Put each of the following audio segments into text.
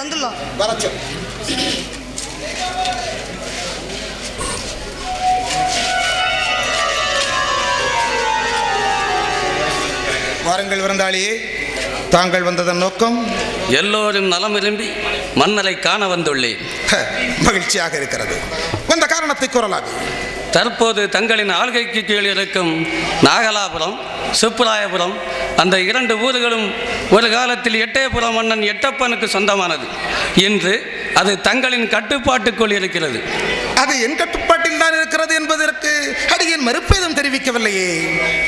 வந்துடலாம். வரச்சல் வாருங்கள் விருந்தாளியே தாங்கள் வந்ததன் நோக்கம்? எல்லோரும் நலம் விரும்பி மன்னரை காண வந்துள்ளேன். மகிழ்ச்சியாக இருக்கிறது. வந்த காரணத்தை கூறலாது தற்போது தங்களின் ஆள்கைக்கு கீழ் இருக்கும் நாகலாபுரம் சுப்புராயபுரம் அந்த இரண்டு ஊர்களும் ஒரு காலத்தில் எட்டயபுரம் மன்னன் எட்டப்பனுக்கு சொந்தமானது. இன்று அது தங்களின் கட்டுப்பாட்டுக்குள் இருக்கிறது. அது என் கட்டுப்பாட்டில் தான் இருக்கிறது என்பதற்கு அடியேன் மறுப்பேதும் தெரிவிக்கவில்லையே.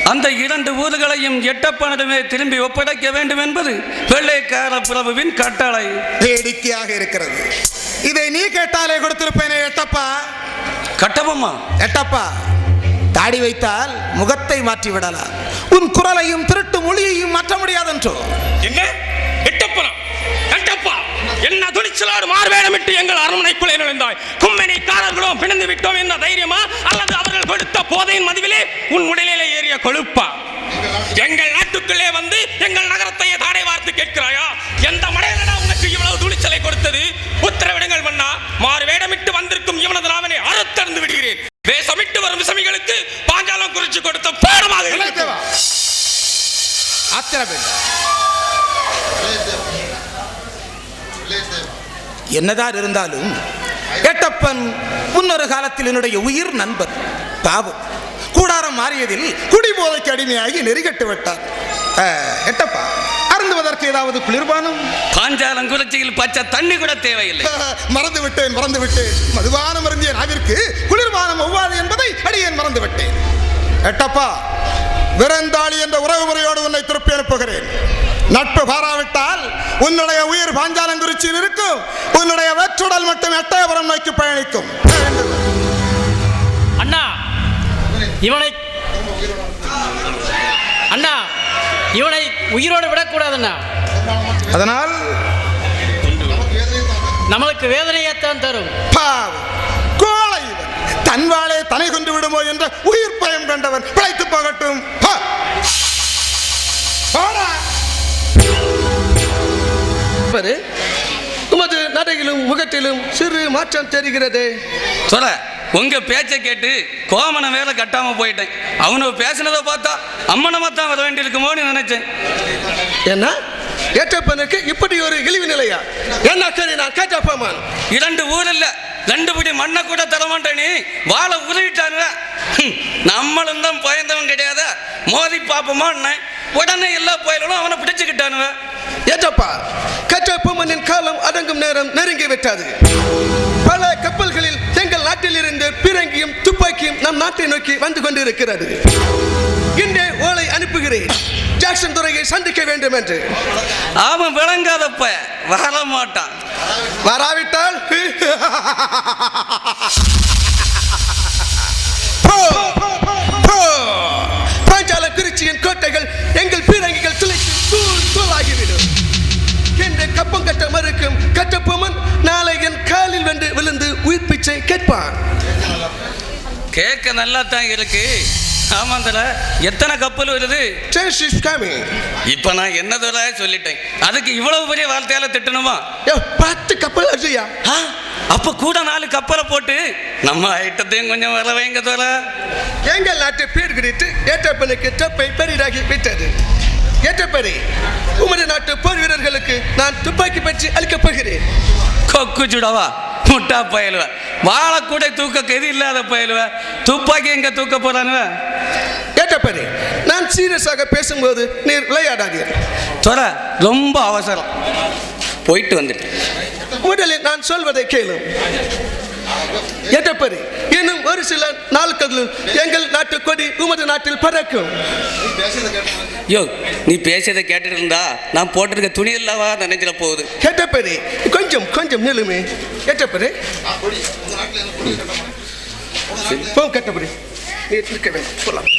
அந்த இரண்டு ஊர்களையும் எட்டப்பனிடமே திரும்பி ஒப்படைக்க வேண்டும் என்பது வெள்ளைக்கார பிரபுவின் கட்டளை. வேடிக்கையாக இருக்கிறது. இதை நீ கேட்டாலே கொடுத்திருப்பேனே எட்டப்பா. கட்டபொம்மா. எட்டப்பா தாடி வைத்தால் முகத்தை மாற்றி விடலாம் உன் குரலையும் திருட்டு மொழியையும் மாற்ற முடியாதென்றோ. என்ன? எட்டப்பனம் கட்டப்பா. என்ன துணிச்சலாடு மார்வேடமிட்டு எங்கள் அரண்மனைக்குள்ளே நுழைந்தாய். கும்மெனிக்காரர்களும் பிணைந்து விட்டோம் என்ற தைரியமா? அல்லது அவர்கள் கொடுத்த போதையின் மதிவிலே உன் உடலிலே ஏறிய கொழுப்பா? எங்கள் நாட்டுக்குள்ளே வந்து எங்கள் நகரத்தையே தாடை வார்த்து கேட்கிறாயா? எந்த மடையனடா உனக்கு இவ்வளவு துணிச்சலை கொடுத்தது? உத்தரவிடுங்கள் மன்னா. மாறு வேடமிட்டு வந்திருக்கும் இவனது அறுத்தறிந்து விடுகிறேன். வேஷமிட்டு வரும் விசமிகளுக்கு பாஞ்சாலம் குறிச்சு கொடுத்த பாடமாக என்னதான் இருந்தாலும் எட்டப்பன் முன்னொரு காலத்தில் என்னுடைய உயிர் நண்பர். பாவம். கூடாரம் மாறியதில் குடிபோதைக்கு அடிமையாகி நெறிகட்டு விட்டார். அருந்துவதற்கு ஏதாவது குளிர்பானம்? பாஞ்சாலம் குறிச்சியில் பச்சை தண்ணி கூட தேவையில்லை. மறந்து விட்டேன் மறந்து விட்டேன் மதுபானம் அருந்திய நாவிற்கு குளிர்பானம் ஒவ்வாது என்பதை அடியேன் மறந்து விட்டேன் எட்டப்பா விரந்தாளி என்ற உறவு முறையோடு உன்னை திருப்பி அனுப்புகிறேன். நட்பு பாராவிட்டால் உன்னுடைய உயிர் பாஞ்சாலங்குறிச்சியில் இருக்கும். உன்னுடைய வெற்றுடல் மட்டும் எட்டயபுரம் நோக்கி பயணிக்கும். அண்ணா இவனை இவனை உயிரோடு விடக்கூடாதுண்ணா. அதனால் நம்மளுக்கு வேதனையைத்தான் தரும். கோழை இவன். தன் வாளே தனை கொண்டு விடுமோ என்ற உயிர் பயம் கண்டவன் பிழைத்து போகட்டும். உமது நடையிலும் முகத்திலும் சிறு மாற்றம் தெரிகிறது. சொல்ல. உங்க பேச்சை கேட்டு கோமனை வேலை கட்டாம போயிட்டேன். அவனு பேசினதை பார்த்தா அம்மனமா தான் வர வேண்டியிருக்குமோன்னு நினைச்சேன். என்ன ஏற்றப்பனுக்கு இப்படி ஒரு இழிவு நிலையா? என்ன சரி நான் கேட்டப்பமான் இரண்டு ஊர் இல்ல ரெண்டு பிடி மண்ணை கூட தரமாட்டேன் நீ. வாழை ஹம், நம்மளும் தான் பயந்தவன் கிடையாதா? மோதி பாப்போமா உடனே எல்லா பயலும் அவனை பிடிச்சுக்கிட்டானுவ. ஏற்றப்பா கற்றப்பமனின் காலம் அடங்கும் நேரம் நெருங்கி விட்டது. எங்கள் நாட்டில் இருந்து பீரங்கியும் துப்பாக்கியும் நம் நாட்டை நோக்கி வந்து கொண்டிருக்கிறது இன்றே ஓலை அனுப்புகிறேன் ஜாக்சன் துறையை சந்திக்க வேண்டும் என்று அவன் விளங்காதப்ப வர மாட்டான் வராவிட்டால் போ, போ. பாஞ்சால குறிச்சியின் கோட்டைகள் கேட்பான். கேட்க நல்லா தான் இருக்கு. ஆமாந்தல எத்தனை கப்பல் வருது. இப்ப நான் என்ன தோல சொல்லிட்டேன். அதுக்கு இவ்வளவு பெரிய வார்த்தையால திட்டணுமா? பத்து கப்பல் வருதுயா அப்ப கூட நாலு கப்பலை போட்டு நம்ம ஐட்டத்தையும் கொஞ்சம் வர வைங்க தோல எங்கள் நாட்டு பேர் குறித்து ஏற்றப்பனுக்கு தொப்பை பெரிதாகி விட்டது. ஏற்றப்பனே உமது நாட்டு போர் வீரர்களுக்கு நான் துப்பாக்கி பற்றி அளிக்கப் போகிறேன். கொக்கு சுடவா. முட்டா பயலுவ. வாழக்கூட தூக்க கெதி இல்லாத பயலுவ. துப்பாக்கி எங்க தூக்க போறானுவ? ஏற்றப்பனே நான் சீரியஸாக பேசும்போது நீர் விளையாடாதீர். தொட ரொம்ப அவசரம். போயிட்டு வந்துட்டு முதலில் நான் சொல்வதை கேளும் ஏற்றப்பனே இன்னும் ஒரு சில நாட்களில் எங்கள் நாட்டு கொடி உமது நாட்டில் பறக்கும். யோ நீ பேசியதை கேட்டுட்டு இருந்தா நான் போட்டிருக்க துணி இல்லவா நினைச்சிட போகுது. ஏற்றப்பனே கொஞ்சம் கொஞ்சம் நிலுமே ஏற்றப்பனே போ கட்டப்படி நீ நிற்க வேண்டும் போலாம்.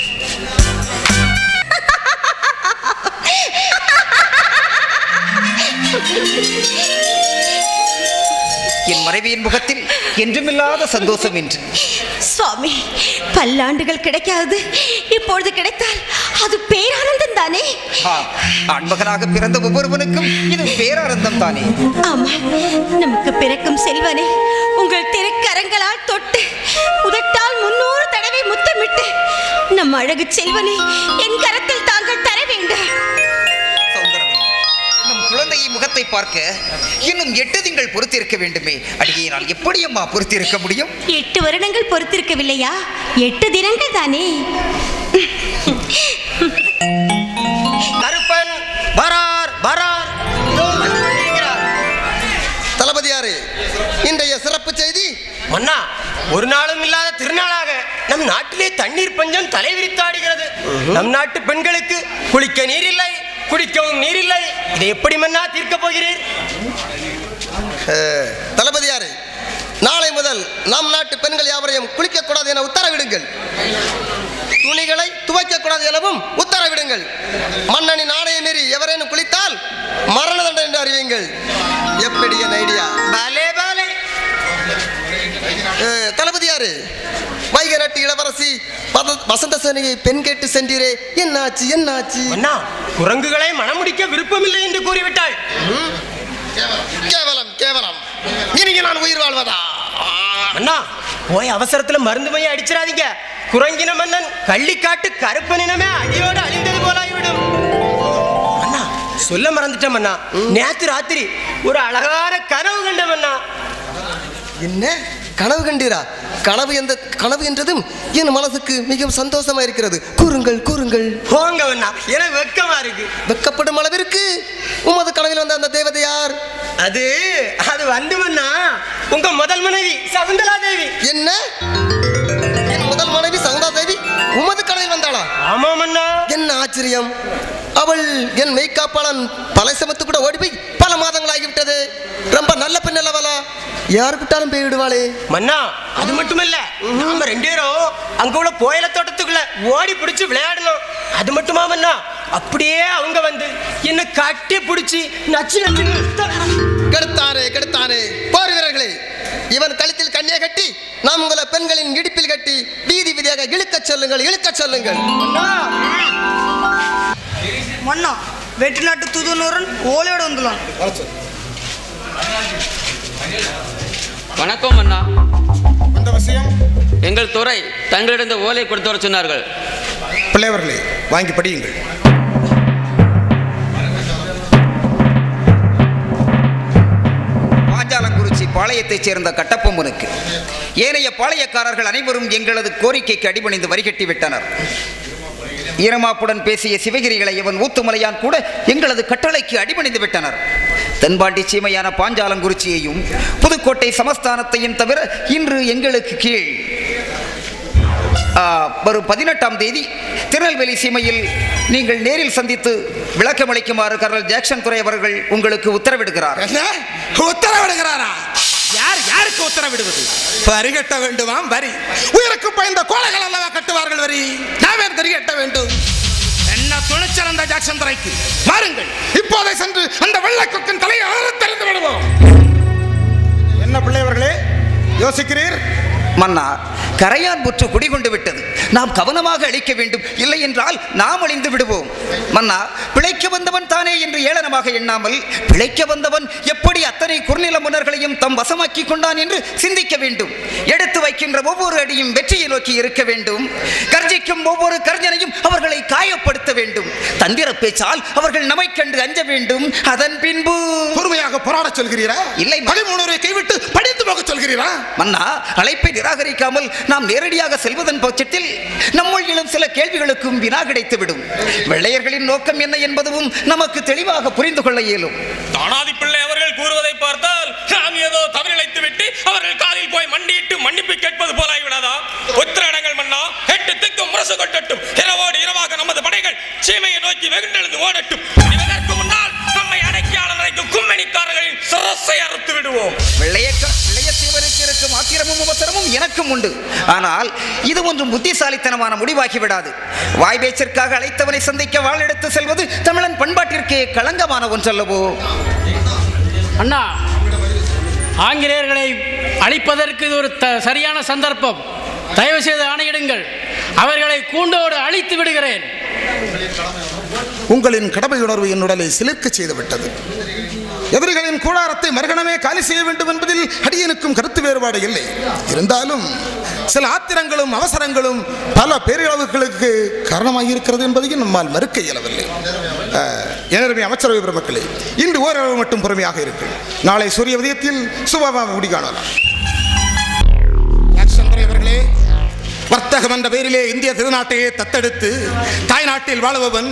என் மனைவியின் முகத்தில் என்றுமில்லாத சந்தோஷம் என்று சுவாமி பல்லாண்டுகள் கிடைக்காது இப்பொழுது கிடைத்தால் அது பேரானந்தம் தானே? ஆண்மகனாக பிறந்த ஒவ்வொருவனுக்கும் இது பேரானந்தம் தானே. ஆமா நமக்கு பிறக்கும் செல்வனே உங்கள் திருக்கரங்களால் தொட்டு உதட்டால் முன்னூறு தடவை முத்தமிட்டு நம் அழகு செல்வனை என் கரத்தில் தாங்கள் தர வேண்டும். குழந்தையை முகத்தை பார்க்க இன்னும் எட்டு திங்கள் பொறுத்திருக்க வேண்டுமே. அடியே நான் எப்படி அம்மா பொறுத்திருக்க முடியும்? எட்டு வருடங்கள் பொறுத்திருக்கவில்லையா? எட்டு தினங்கள் தானே? கருப்பன் வரார் வரார். இதோ வந்து கொண்டிருக்கிறார். தளபதியாரே இன்றைய சிறப்பு செய்தி? மன்னா ஒரு நாளும் இல்லாத திருநாளாக நம் நாட்டிலே தண்ணீர் பஞ்சம் தலைவிரித்தாடுகிறது நம் நாட்டு பெண்களுக்கு குளிக்க நீர் இல்லை. குடிக்கவும் நீர் இல்லை இதை எப்படி மன்னா தீர்க்கப் போகிறீர்? அஹ், தளபதியாரே நாளை முதல் நம் நாட்டு பெண்கள் யாவரையும் குளிக்கக்கூடாது என உத்தரவிடுங்கள். துணிகளை துவைக்கக்கூடாது எனவும் உத்தரவிடுங்கள். மன்னனின் ஆணையை மீறி எவரேனும் குளித்தால் மரண தண்டனை என்று அறிவியுங்கள். எப்படி என் ஐடியா பாலே பாலே அஹ், தளபதியாரே வைகை நாட்டு இளவரசி வசந்த சேனையை பெண் கேட்டு சென்றீரே. என்னாச்சு என்னாச்சு? மன்னா குரங்குகளை மணமுடிக்க விருப்பமில்லை என்று கூறிவிட்டாள். கேவலம் கேவலம். இனி நான் உயிர் வாழ்வதா? அண்ணா போய் அவசரத்துல மருந்து மைய அடிச்சிடாதீங்க. குரங்கின மன்னன் கள்ளிக்காட்டு கருப்பனினமே அடியோடு அழிந்தது போலாகிவிடும். அண்ணா சொல்ல மறந்துட்டேன் அண்ணா. நேத்து ராத்திரி ஒரு அழகான கனவு கண்டேன் அண்ணா. என்ன? கனவு கண்டீரா? கனவு எந்த கனவு என்றதும் என் மனசுக்கு மிகவும் சந்தோஷமா இருக்கிறது. கூறுங்கள் கூறுங்கள். போங்க எனக்கு வெக்கமா இருக்கு. வெக்கப்படும் அளவிற்கு உமது கனவில் வந்த அந்த தேவதை யார்? அது அது வந்து அண்ணா உங்க முதல் மனைவி சகுந்தலா தேவி. என்ன? என் முதல் மனைவி சகுந்தா தேவி உமது கனவில் வந்தாளா? ஆமாம் அண்ணா. என்ன ஆச்சரியம்? அவள் என் மெய்காப்பாளன் பல சமத்து கூட ஓடி போய் பல மாதங்கள் ஆகிவிட்டது. ரொம்ப நல்ல பெண் அல்லவளா யார் விட்டாலும் போய் விடுவாளே? மன்னா அது மட்டுமல்ல நாம ரெண்டு பேரும் அங்க உள்ள கோயில தோட்டத்துக்குள்ள ஓடி பிடிச்சு விளையாடணும். அது மட்டுமா மன்னா? அப்படியே அவங்க வந்து என்ன கட்டி பிடிச்சி நச்சு நச்சு கெடுத்தானே கெடுத்தானே போர் வீரர்களே இவன் கழுத்தில் கண்ணியை கட்டி நாம் உங்களை பெண்களின் இடுப்பில் கட்டி வீதி வீதியாக இழுக்கச் சொல்லுங்கள் இழுக்கச் சொல்லுங்கள். மன்னா. வெற்றிநாட்டு தூதுனூரன் ஓலையோட வந்துலாம் வணக்கம் அண்ணா. அந்த விஷயம் எங்கள் துறை தங்களிடம் ஓலை கொடுத்து வர சொன்னார்கள். பிள்ளையவர்களே வாங்கி படியுங்கள். பாஞ்சாலங்குறிச்சி பாளையத்தைச் சேர்ந்த கட்டப்பொம்மனுக்கு ஏனைய பாளையக்காரர்கள் அனைவரும் எங்களது கோரிக்கைக்கு அடிபணிந்து வரிகட்டி விட்டனர். ஈரமாப்புடன் பேசிய சிவகிரிகளை இவன் ஊத்துமலையான் கூட எங்களது கட்டளைக்கு அடிபணிந்து விட்டனர். தென்பாண்டி சீமையான பாஞ்சாலங்குறிச்சியையும் புதுக்கோட்டை சமஸ்தானத்தையும் தவிர இன்று எங்களுக்கு கீழ் வரும் பதினெட்டாம் தேதி திருநெல்வேலி சீமையில் நீங்கள் நேரில் சந்தித்து விளக்கமளிக்குமாறு கர்னல் ஜாக்சன் துறை அவர்கள் உங்களுக்கு உத்தரவிடுகிறார். உத்தரவிடுகிறாரா? யார் யாருக்கு உத்தரவிடுவது? வரி கட்ட வேண்டுமாம் வரி. உயிருக்கு பயந்த கோழைகள் அல்லவா கட்டுவார்கள் வரி? நாமே வரி கட்ட வேண்டும்? என்ன துணிச்சல் அந்த ஜாக்சன் பாருங்கள் இப்போதை சென்று அந்த வெள்ளை கொக்கின் தலையை அறுத்து தெரிந்து விடுவோம். என்ன பிள்ளையவர்களே யோசிக்கிறீர்? மன்னா. கரையான் புற்று குடிகொண்டு விட்டது. நாம் கவனமாக அழிக்க வேண்டும். இல்லை என்றால் நாம் அழிந்து விடுவோம். மன்னா பிழைக்க வந்தவன் தானே என்று ஏளனமாக எண்ணாமல் பிழைக்க வந்தவன் எப்படி அத்தனை குறுநில முன்னர்களையும் தம் வசமாக்கி கொண்டான் என்று சிந்திக்க வேண்டும். எடுத்து வைக்கின்ற ஒவ்வொரு அடியும் வெற்றியை நோக்கி இருக்க வேண்டும். கர்ஜிக்கும் ஒவ்வொரு கர்ஜனையும் அவர்களை காயப்படுத்த வேண்டும். தந்திர பேச்சால் அவர்கள் நம்மை கண்டு அஞ்ச வேண்டும். அதன் பின்பு பொறுமையாக போராட சொல்கிறீரா? இல்லை, பதிமூணரை கைவிட்டு படித்து போக சொல்கிறீரா? மன்னா அழைப்பை நிராகரிக்காமல் நாம் நேரடியாக செல்வதன் பட்சத்தில் நம்முள் எழும் சில கேள்விகளுக்கும் வினா கிடைத்துவிடும் வெள்ளையர்களின் நோக்கம் என்ன என்பதும் நமக்கு தெளிவாக புரிந்து கொள்ள இயலும். தானாதி பிள்ளை அவர்கள் கூறுவதை பார்த்தால் நாம் ஏதோ தவறிழைத்து விட்டு அவர்கள் காலில் போய் மண்டியிட்டு மன்னிப்பு கேட்பது போலாகிவிடாதா உத்திரடங்கள் மன்னா எட்டு திக்கும் முரசு கொட்டட்டும். இரவோடு இரவாக நமது படைகள் சீமையை நோக்கி வெகுண்டெழுந்து ஓடட்டும். இதற்கு முன்னால் நம்மை அடக்கியாளர் கும்மெனிக்காரர்களின் சிரசை அறுத்து விடுவோம். வெள்ளையக்க வெள்ளையத்தேவருக்கு இருக்கும் அவசரமும் எனக்கும் உண்டு. ஆனால் இது ஒன்றும் புத்திசாலித்தனமான முடிவாகி விடாது வாய் பேச்சிற்காக அழைத்தவனை சந்திக்க வாள் எடுத்து செல்வது தமிழன் பண்பாட்டிற்கே களங்கமான ஒன்றல்லவோ? அண்ணா ஆங்கிலேயர்களை அழிப்பதற்கு இது ஒரு த சரியான சந்தர்ப்பம். தயவு செய்து ஆணையிடுங்கள். அவர்களை கூண்டோடு அழித்து விடுகிறேன். உங்களின் கடமை உணர்வு என் உடலை சிலிர்க்க செய்து விட்டது எதிரிகளின் கூடாரத்தை மறுகணமே காலி செய்ய வேண்டும் என்பதில் அடியனுக்கும் கருத்து வேறுபாடு இல்லை. இருந்தாலும் சில ஆத்திரங்களும் அவசரங்களும் பல பேரிழவுகளுக்கு காரணமாக இருக்கிறது என்பதையும் நம்மால் மறுக்க இயலவில்லை. அஹ், அமைச்சரவை பெருமக்களே இன்று ஓரளவு மட்டும் பொறுமையாக இருக்கும் நாளை சூரிய உதயத்தில் சுபமாக முடி வர்த்தகம் என்ற பெயரிலே இந்திய திருநாட்டையே தத்தெடுத்து தாய் நாட்டில் வாழுபவன்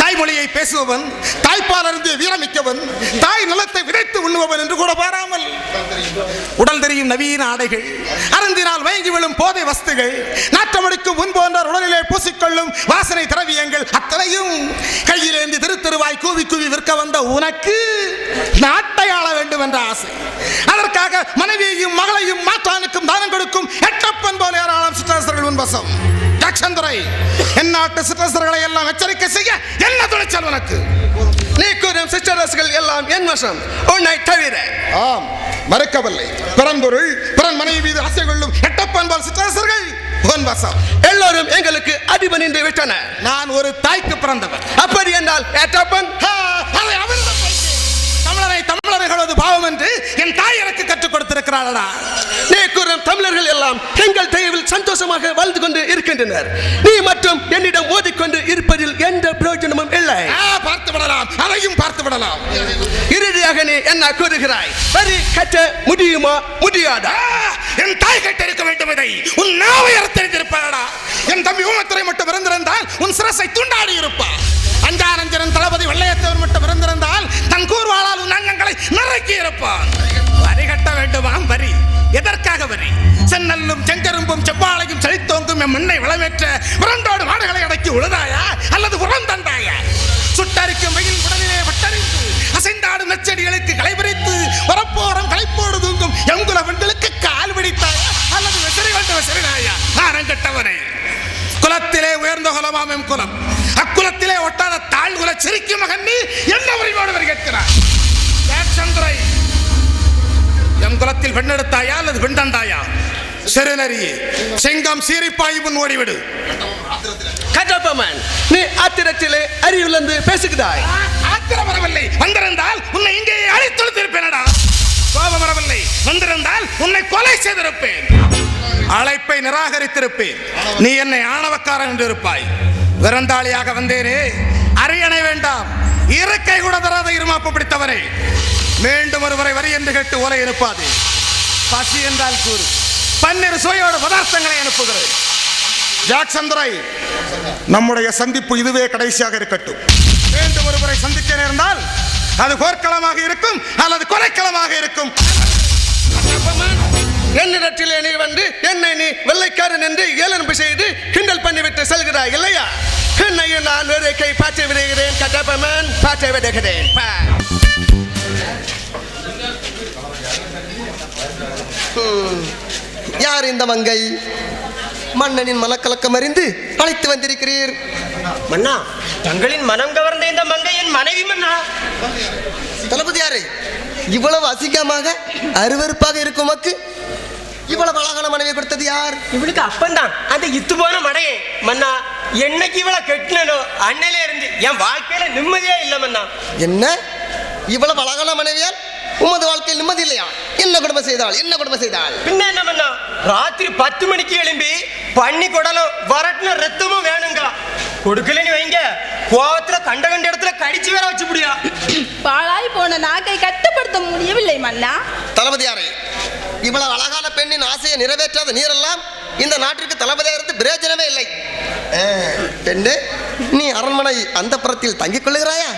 தாய்மொழியை பேசுபவன் தாய்ப்பால் அருந்து வீரமிக்கவன் தாய் நிலத்தை விதைத்து உண்ணுபவன் என்று கூட பாராமல். உடல் தெரியும் நவீன ஆடைகள் அருந்தினால் மயங்கி விழும் போதை வஸ்துகள் நாற்றமடிக்கும் முன் போன்ற உடலிலே பூசிக்கொள்ளும் வாசனை திரவியங்கள் அத்தனையும் கையிலேந்தி திரு திருவாய் கூவி கூவி விற்க வந்த உனக்கு நாட்டை ஆள வேண்டும் என்ற ஆசை. அதற்காக மனைவியையும் மகளையும் மாற்றானுக்கும் தானம் கொடுக்கும் எட்டப்பன் போல ஏராளம் சிற்றரசர்கள் உன்வசம் ஜாக்சந்துரை என் நாட்டு சிற்றரசர்களை எல்லாம் எச்சரிக்கை செய்ய என்ன துணிச்சல் உனக்கு? நீ கூறும் சிற்றரசுகள் எல்லாம் என் வசம். உன்னை தவிர. ஆம் மறுக்கவில்லை. பிறன்பொருள் பிறன் மனைவி மீது ஆசை கொள்ளும் எட்டப்பன்பால் சிற்றரசர்கள் உன் வசம். எல்லோரும் எங்களுக்கு அடிபணிந்து விட்டன நான் ஒரு தாய்க்கு பிறந்தவன். அப்படி என்றால் ஏற்றப்பன் தமிழர்களது பாவம் என்று என் தாய் எனக்கு கற்றுக் கொடுத்திருக்கிறாளா நீ கூறும் தமிழர்கள் எல்லாம் எங்கள் தயவில் சந்தோஷமாக வாழ்ந்து கொண்டு இருக்கின்றனர். நீ மட்டும் என்னிடம் ஓதிக்கொண்டு இருப்பதில் எந்த பிரயோஜனமும் இல்லை. பார்த்து விடலாம். அதையும் பார்த்து விடலாம். இறுதியாக நீ என்ன கூறுகிறாய்? வரி கட்ட முடியுமா? முடியாதா? என் தாய் கேட்டிருக்க வேண்டும் இதை. உன் நாவை அறுத்தறிந்திருப்பாடா என் தம்பி ஊமத்துறை மட்டும் இருந்திருந்தால் உன் சிரசை துண்டாடி இருப்பார் ஆண்டவரே சென்னல்லும் செங்கரும்பும் செவ்வாழையும் செழித்தோங்கும் என் மண்ணை வளமேற்ற விரண்டோடு மாடுகளை அடக்கி உழுதாயா? அல்லது உரம் தந்தாயா? சுட்டரிக்கும் வெயில் உடலிலே வட்டறிந்து அசைந்தாடும் நெச்செடிகளுக்கு களைபறித்து உரப்போரம் களைப்போடு தூங்கும் எங்குல பெண்களுக்கு கால் பிடித்தாயா அல்லது விசிறி கொண்டு விசிறினாயா? ஆரங்கட்டவனே குலத்திலே உயர்ந்த குலமாம் எம் குலம். அக்குலத்திலே ஒட்டாத தாழ்குல சிரிக்கும் மகன் என்ன உரிமையோடு கேட்கிறார்? சந்திரை எம் குலத்தில் பெண்ணெடுத்தாயா அல்லது பெண்டந்தாயா சிறுநரியே செங்கம் சீரிப்பாய் முன் ஓடிவிடு. கட்டப்பமன் நீ ஆத்திரத்திலே அறிவிழந்து பேசுகிறாய். ஆத்திரம் வரவில்லை. வந்திருந்தால் உன்னை இங்கே அழைத்தொழுத்திருப்பேனடா கோபம் வரவில்லை. வந்திருந்தால் உன்னை கொலை செய்திருப்பேன். அழைப்பை நிராகரித்திருப்பேன். நீ என்னை ஆணவக்காரன் என்று இருப்பாய். விருந்தாளியாக வந்தேனே. அரியணை வேண்டாம். இருக்கை கூட தராத இருமாப்பு பிடித்தவனே. மீண்டும் ஒருவரை வரி என்று கேட்டு ஓலை அனுப்பாதே. பசி என்றால் கூறு. பன்னிரு சுவையோட பதார்த்தங்களை அனுப்புகிறேன். ஜாக்சன் நம்முடைய சந்திப்பு இதுவே கடைசியாக இருக்கட்டும். மீண்டும் ஒருவரை சந்திக்க நேர்ந்தால் அது போர்க்களமாக இருக்கும் அல்லது கொலைக்களமாக இருக்கும். என்னிடத்திலே நீ வந்து என்னை நீ வெள்ளைக்காரன் என்று ஏளனம் செய்து கிண்டல் பண்ணிவிட்டு செல்கிறாய் இல்லையா? என்னையும் நான் ஒரு கை பார்த்து விடுகிறேன் கட்டப்பமன். பார்த்து விடுகிறேன் யார் இந்த மங்கை? மன்னனின் மனக்கலக்கம் அறிந்து அழைத்து வந்திருக்கிறீர். மன்னா தங்களின் மனம் கவர்ந்த இந்த மங்கை என் மனைவி மன்னா. தளபதியாரே இவ்வளவு அசிங்கமாக அருவருப்பாக இருக்கும் மக்கு இவ்வளவு அழகான மனைவி கொடுத்தது யார்? இவளுக்கு அப்பந்தான் அந்த இத்து போன மடையே. மன்னா என்னைக்கு இவளை கட்டினோ அன்னையில இருந்து என் வாழ்க்கையில நிம்மதியே இல்லை மன்னா. என்ன? இவ்வளவு அழகான மனைவியால் உமது வாழ்க்கையில் நிம்மதி இல்லையா? என்ன கொடுமை செய்தாள் என்ன கொடுமை செய்தாள் பின்ன என்ன மன்னா ராத்திரி பத்து மணிக்கு எழும்பி பண்ணி குடலும் வரட்டின ரத்தமும் வேணுங்க. கொடுக்கலன்னு வைங்க. கோவத்துல கண்ட கண்ட இடத்துல கடிச்சு வேற வச்சு முடியா பாழாய் போன நாக்கை கட்டுப்படுத்த முடியவில்லை மன்னா. தளபதியாரே இவ்வளவு அழகான பெண்ணின் ஆசையை நிறைவேற்றாத நீரெல்லாம் இந்த நாட்டிற்கு தளபதியாக இருந்து பிரயோஜனமே இல்லை. பெண்ணே நீ அரண்மனை அந்த புறத்தில் தங்கிக் கொள்ளுகிறாயா?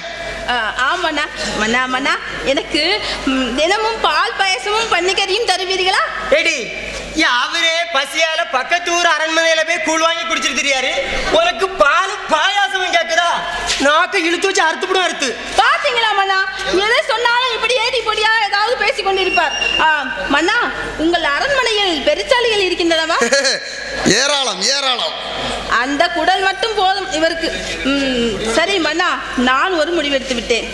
ஆமாண்ணா மன்னா. மன்னா எனக்கு தினமும் பால் பாயசமும் பன்னிக்கறியும் தருவீர்களா? ஏடி அவரே பசியால பக்கத்து ஊர் அரண்மனையில போய் கூழ் வாங்கி குடிச்சிட்டு தெரியாரு உனக்கு பால் பாயாசமும் கேக்குதா? நாக்கை இழுத்து வச்சு அறுத்துப்படும் அறுத்து. பாத்தீங்களா மன்னா? எதை சொன்னாலும் இப்படி ஏடி பொடியா ஏதாவது பேசிக் கொண்டிருப்பார் மன்னா உங்கள் அரண்மனையில் பெருச்சாளிகள் இருக்கின்றனவா? ஏராளம் ஏராளம். அந்த குடல் மட்டும் போதும் இவருக்கு. சரி மன்னா நான் ஒரு முடிவெடுத்து விட்டேன்.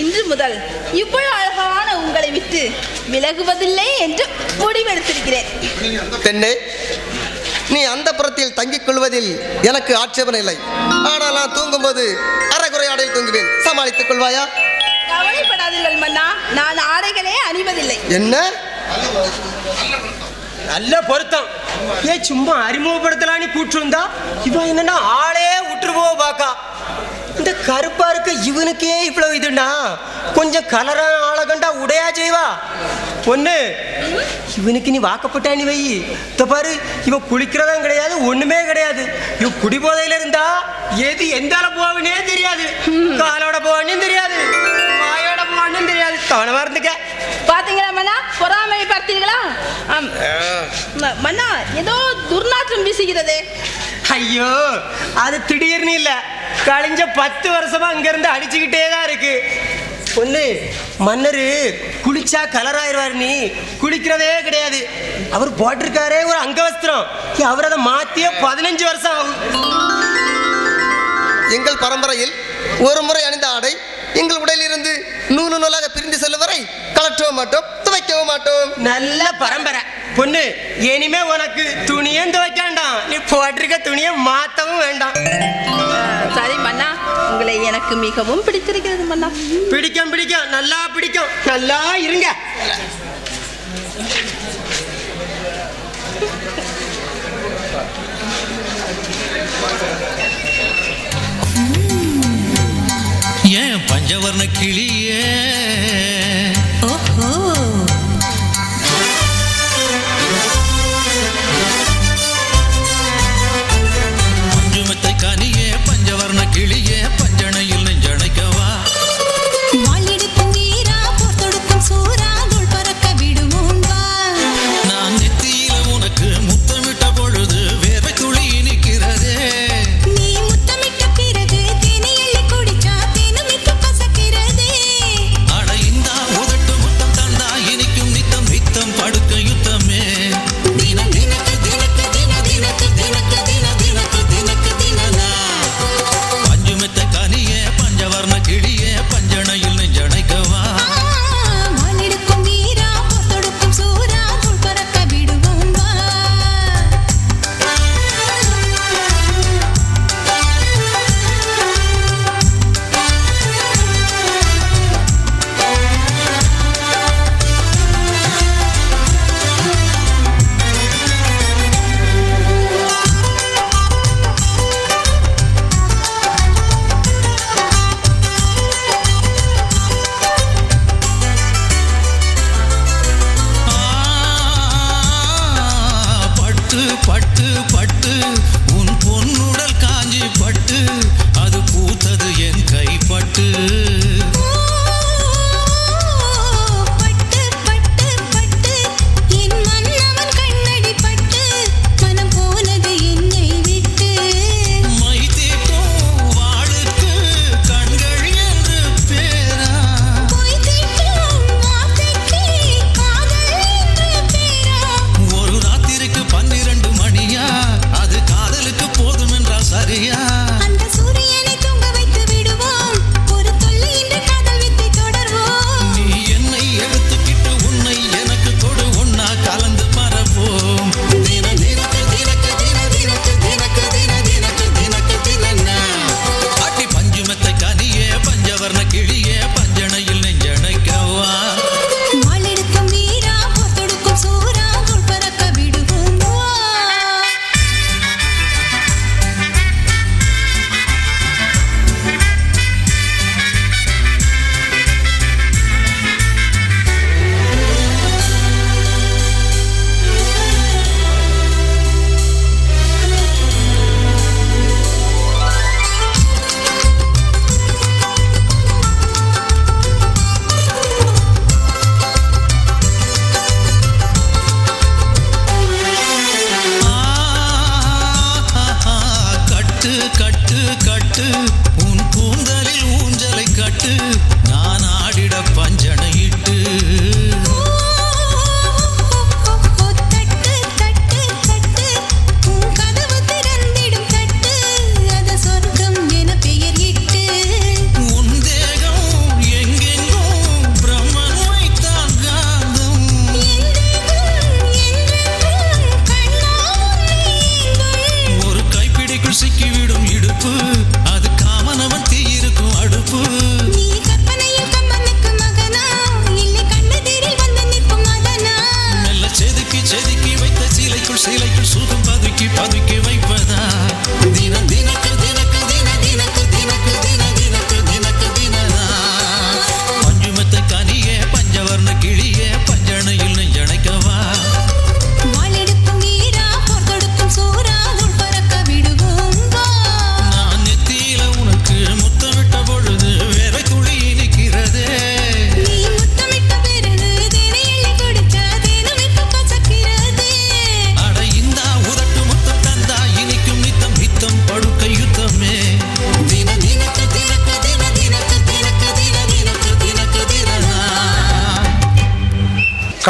இன்று முதல் இவ்வளவு அழகான உங்களை விட்டு விலகுவதில்லை என்று முடிவெடுத்திருக்கிறேன். பெண்ணே நீ அந்த புறத்தில் தங்கிக் கொள்வதில் எனக்கு ஆட்சேபனை இல்லை. ஆனால் நான் தூங்கும்போது அரைகுறையாடையில் தூங்குவேன். சமாளித்துக் கொள்வாயா? கவலைப்படாதீர்கள் மன்னா. நான் ஆடைகளே அணிவதில்லை. என்ன? நல்ல பொருத்தம். ஏ சும்மா அறிமுகப்படுத்தலான்னு கூட்டிருந்தா இவன் என்னன்னா ஆளே விட்டுரு போக பாக்கா. இந்த கருப்பா இருக்க இவனுக்கே இவ்வளவு இதுண்டா? கொஞ்சம் கலரா ஆளை கண்டா உடையா செய்வா? பொண்ணு இவனுக்கு நீ வாக்கப்பட்டா நீ வை. இத பாரு இவ குளிக்கிறதும் கிடையாது ஒண்ணுமே கிடையாது. இவ குடிபோதையில இருந்தா எது எந்த போவனே தெரியாது. காலோட போவனும் தெரியாது. கவனமா இருந்துக்க. பாத்தீங்களா மன்னா? பொறாமை. ம- மன்னா ஏதோ துர்நாற்றம் வீசுகிறதே. ஐயோ அது திடீர்னு இல்ல. கழிஞ்ச பத்து வருஷமா அங்க இருந்து அடிச்சுக்கிட்டே தான் இருக்கு. பொண்ணு மன்னரு குளிச்சா கலர் ஆயிடுவாரு நீ. குளிக்கிறதே கிடையாது. அவர் போட்டிருக்காரே ஒரு அங்கவஸ்திரம். அவர் அதை மாத்தியே பதினஞ்சு வருஷம் ஆகும். எங்கள் பரம்பரையில் ஒரு முறை அணிந்த ஆடை எங்கள் உடலிலிருந்து நூறு நூலாக பிரிந்து செல்லும் வரை கலற்றவும் மாட்டோம் துவைக்கவும் மாட்டோம். நல்ல பரம்பரை. பொண்ணு இனிமே உனக்கு துணியும் துவைக்காண்டாம் நீ போட்டிருக்க துணியை மாத்தவும் வேண்டாம். சரி மன்னா. உங்களை எனக்கு மிகவும் பிடித்திருக்கிறது மன்னா. பிடிக்கும் பிடிக்கும். நல்லா பிடிக்கும். நல்லா இருங்க. கிளி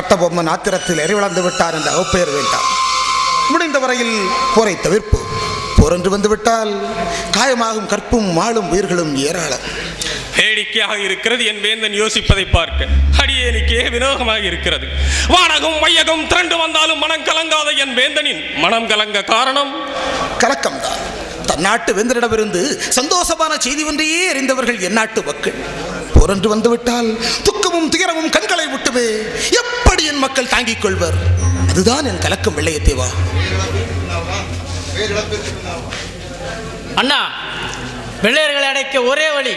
கட்டபொம்மன் ஆத்திரத்தில் எரிவளர்ந்து விட்டார் என்ற அவப்பெயர் வேண்டாம். முடிந்த வரையில் போரை தவிர்ப்போம் போரென்று வந்துவிட்டால் காயமாகும் கற்பும் மாளும் உயிர்களும் ஏராளம். வேடிக்கையாக இருக்கிறது என் வேந்தன் யோசிப்பதை பார்க்க. அடியேனுக்கே வினோகமாக இருக்கிறது. வானகம் வையகம் திரண்டு வந்தாலும் மனம் கலங்காத என் வேந்தனின் மனம் கலங்க காரணம்? கலக்கம்தான். தன்னாட்டு வெந்தரிடமிருந்து சந்தோஷமான செய்தி ஒன்றையே அறிந்தவர்கள் எந்நாட்டு மக்கள். போரென்று வந்துவிட்டால் துக்கமும் துயரமும் கண்களை விட்டுமே எப்படி என் மக்கள் தாங்கிக் கொள்வர்? அதுதான் என் கலக்கம் வெள்ளையத்தேவா அண்ணா வெள்ளையர்களை அடைக்க ஒரே வழி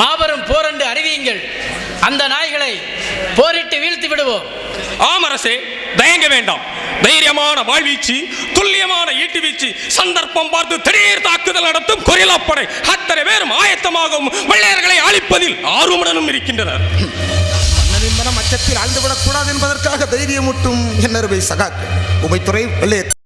மாபெரும் போரென்று அறிவியுங்கள். அந்த நாய்களை போரிட்டு வீழ்த்தி விடுவோம். ஆமரசே தயங்க வேண்டாம். தைரியமான வாழ்வீச்சு துல்லியமான ஈட்டு வீச்சு சந்தர்ப்பம் பார்த்து திடீர் தாக்குதல் நடத்தும் கொரிலாப்படை அத்தனை பேரும் ஆயத்தமாகவும் வெள்ளையர்களை அழிப்பதில் ஆர்வமுடனும் இருக்கின்றனர். மனம் அச்சத்தில் ஆழ்ந்துவிடக் கூடாது என்பதற்காக தைரியமூட்டும் என்னருவை சகாத் உமைத்துறை வெள்ளைய